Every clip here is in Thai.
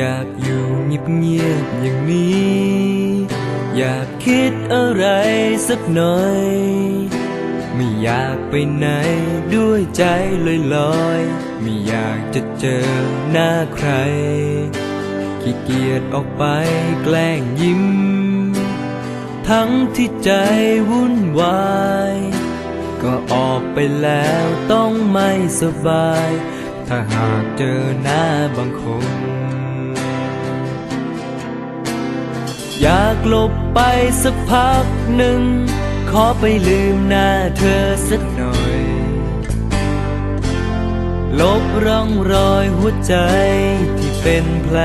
อยากอยู่เงียบๆอย่างนี้ อยากคิดอะไรสักหน่อย ไม่อยากไปไหนด้วยใจลอยๆ ไม่อยากจะเจอหน้าใคร ขี้เกียจออกไปแกล้งยิ้ม ทั้งที่ใจวุ่นวาย ก็ออกไปแล้วต้องไม่สบาย ถ้าหากเจอหน้าบางคน อยากหลบไปสักพักหนึ่ง ขอไปลืมหน้าเธอสักหน่อย ลบร่องรอยหัวใจที่เป็นแผล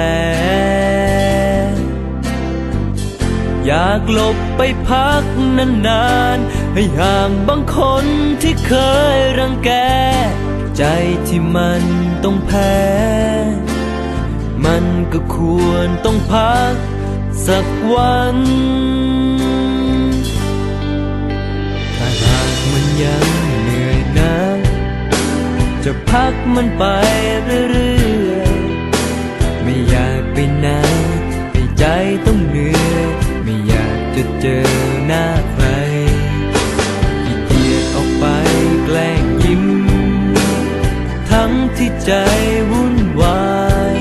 อยากหลบไปพักนานๆ ให้ห่างบางคนที่เคยรังแก ใจที่มันต้องแพ้ มันก็ควรต้องพัก สักวัน ถ้าหากมันยังเหนื่อยนะจะพักมันไปเรื่อยๆ ไม่อยากไปไหนให้ใจต้องเหนื่อย ไม่อยากจะเจอหน้าใครขี้เกียจออกไปแกล้งยิ้ม ทั้งที่ใจวุ่นวาย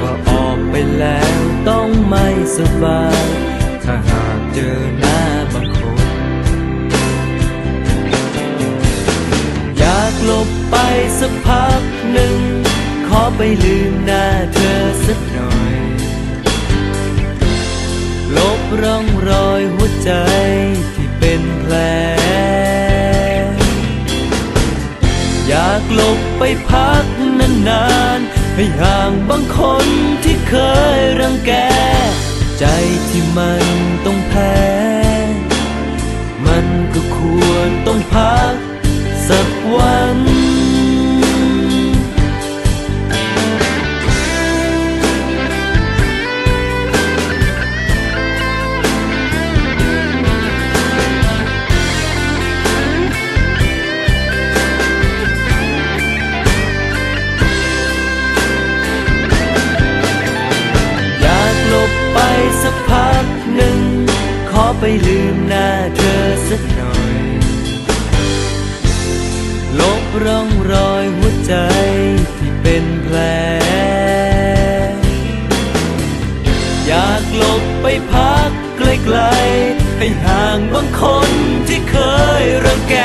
ก็ออกไปแล้ว สบาย ถ้าหากเจอหน้าบางคน อยากหลบไปสักพักหนึ่ง ขอไปลืมหน้าเธอสักหน่อย ลบร่องรอยหัวใจที่เป็นแผล อยากหลบไปพักนานๆให้ห่างบางคนที่เคยรังแก ใจที่มัน ไปลืมหน้าเธอสักหน่อย ลบร่องรอยหัวใจที่เป็นแผล อยากหลบไปพักไกลๆให้ห่างบางคนที่เคยรังแก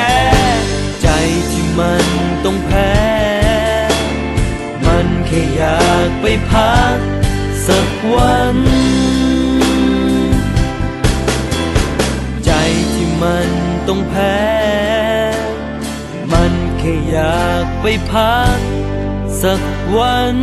ต้องแพ้ มันแค่อยากไปพักสักวัน